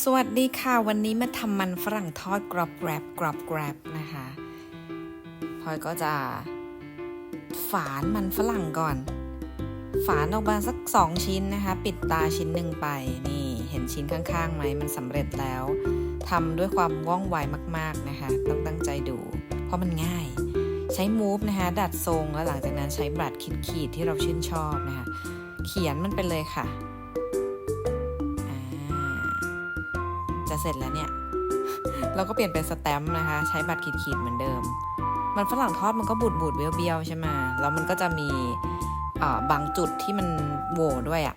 สวัสดีค่ะวันนี้มาทำมันฝรั่งทอดกรอบแกรบกรอบแกรบนะคะพลอยก็จะฝานมันฝรั่งก่อน ฝานออกมาสักสองชิ้นนะคะ ปิดตาชิ้นหนึ่งไปนี่เห็นชิ้นข้างๆไหมมันสำเร็จแล้วทำด้วยความว่องไวมากๆนะคะ ต้องตั้งใจดู เพราะมันง่าย ใช้มูฟนะคะดัดทรงแล้วหลังจากนั้นใช้บัตรขีดๆที่เราชื่นชอบนะคะเขียนมันไปเลยค่ะ จะเสร็จแล้วเนี่ย เราก็เปลี่ยนเป็นสแตมป์นะคะ ใช้บัตรขีดๆเหมือนเดิม มันฝรั่งทอดมันก็บูดบูดเบี้ยวๆใช่ไหมแล้วมันก็จะมีบางจุดที่มันโหวด้วยอะ่ะ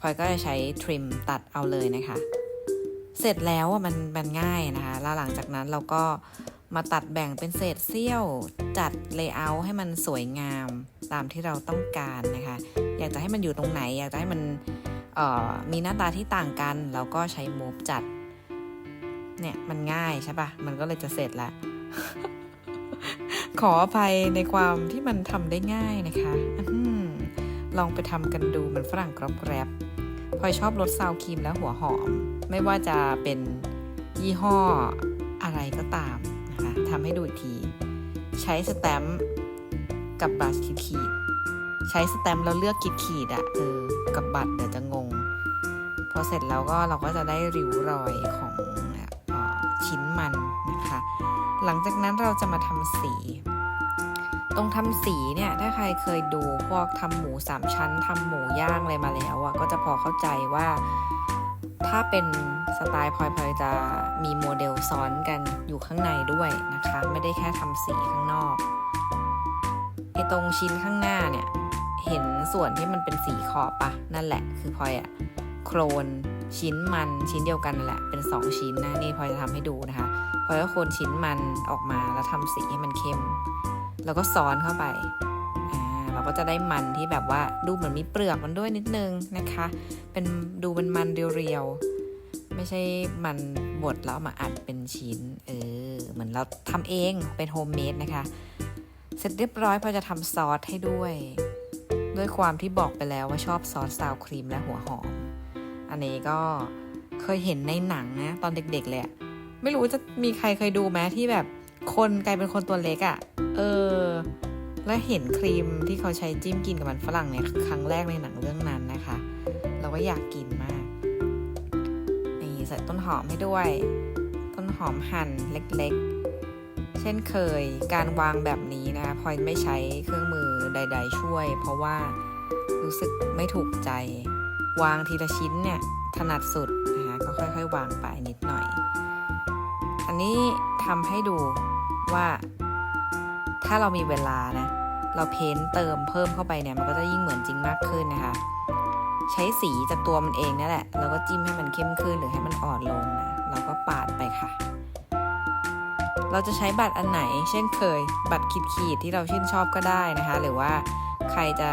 พลอยก็จะใช้ทริมตัดเอาเลยนะคะ เสร็จแล้วอะมันมันง่ายนะคะ แล้วหลังจากนั้นเราก็มาตัดแบ่งเป็นเศษเสี้ยว จัดเลเยอร์ให้มันสวยงามตามที่เราต้องการนะคะ อยากจะให้มันอยู่ตรงไหน อยากจะให้มันมีหน้าตาที่ต่างกันแล้วก็ใช้มูฟจัด เนี่ยมันง่ายใช่ปะมันก็เลยจะเสร็จละ ขออภัยในความที่มันทำได้ง่ายนะคะอลองไปทำกันดูมันฝรั่งกรอบแกรบพลอยชอบรสซาวครีมและหัวหอม ไม่ว่าจะเป็นยี่ห้ออะไรก็ตามนะคะทำให้ดูอีกที ใช้สแตมป์กับบัตรขีดใช้สแตมป์แล้วเลือกขีดขีดอะเออกับบัตรเดี๋ยวจะงง พอเสร็จแล้วก็เราก็จะได้ริ้วรอยของ ชิ้นมันนะคะ หลังจากนั้นเราจะมาทำสี ตรงทำสีเนี่ยถ้าใครเคยดูพวกทำหมูสามชั้นทำหมูย่างอะไรมาแล้วอะก็จะพอเข้าใจว่า ถ้าเป็นสไตล์พลอยพลอยจะมีโมเดลซ้อนกันอยู่ข้างในด้วยนะคะ ไม่ได้แค่ทำสีข้างนอกไอตรงชิ้นข้างหน้าเนี่ยเห็นส่วนที่มันเป็นสีขอบปะนั่นแหละคือพลอยอะโครน ชิ้นมันชิ้นเดียวกันแหละเป็น 2 ชิ้นนะนี่พลอยจะทำให้ดูนะคะพลอยก็คนชิ้นมันออกมาแล้วทำสีให้มันเข้ม แล้วก็ซ้อนเข้าไปเราก็จะได้มันที่แบบว่าดูเหมือนมีเปลือกมันด้วยนิดนึงนะคะ เป็นดูเป็นมันเรียวๆไม่ใช่มันบดแล้วมาอัดเป็นชิ้นเออเหมือนเราทำเองเป็นโฮมเมดนะคะ เสร็จเรียบร้อยพอจะทำซอสให้ด้วย ด้วยความที่บอกไปแล้วว่าชอบซอสซาวครีมและหัวหอม อันนี้ก็เคยเห็นในหนังนะตอนเด็กๆเลยอะไม่รู้จะมีใครเคยดูไหมที่แบบคนกลายเป็นคนตัวเล็กอะเออ แล้วเห็นครีมที่เขาใช้จิ้มกินกับมันฝรั่งเนี่ยครั้งแรกในหนังเรื่องนั้นนะคะ เราก็อยากกินมาก นี่ใส่ต้นหอมให้ด้วย ต้นหอมหั่นเล็กๆ เช่นเคยการวางแบบนี้นะคะพลอยไม่ใช้เครื่องมือใด ๆ ช่วย เพราะว่ารู้สึกไม่ถูกใจ วางทีละชิ้นเนี่ยถนัดสุดนะคะก็ค่อยๆ วางไปนิดหน่อย อันนี้ทำให้ดูว่า ถ้าเรามีเวลานะเราเพ้นเติมเพิ่มเข้าไปเนี่ยมันก็จะยิ่งเหมือนจริงมากขึ้นนะคะ ใช้สีจากตัวมันเองนี่แหละแล้วก็จิ้มให้มันเข้มขึ้นหรือให้มันอ่อนลงนะเราก็ปาดไปค่ะ เราจะใช้บัตรอันไหน เช่นเคย บัตรขีดๆที่เราชื่นชอบก็ได้นะคะ หรือว่า ใครจะ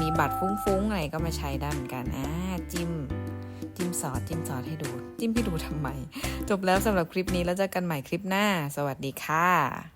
มีบัตรฟุ้งๆอะไรก็มาใช้ได้เหมือนกันอ่าจิ้มจิ้มซอสจิ้มซอสให้ดู จิ้มให้ดูทำไม จบแล้วสำหรับคลิปนี้แล้วเจอกันใหม่คลิปหน้า สวัสดีค่ะ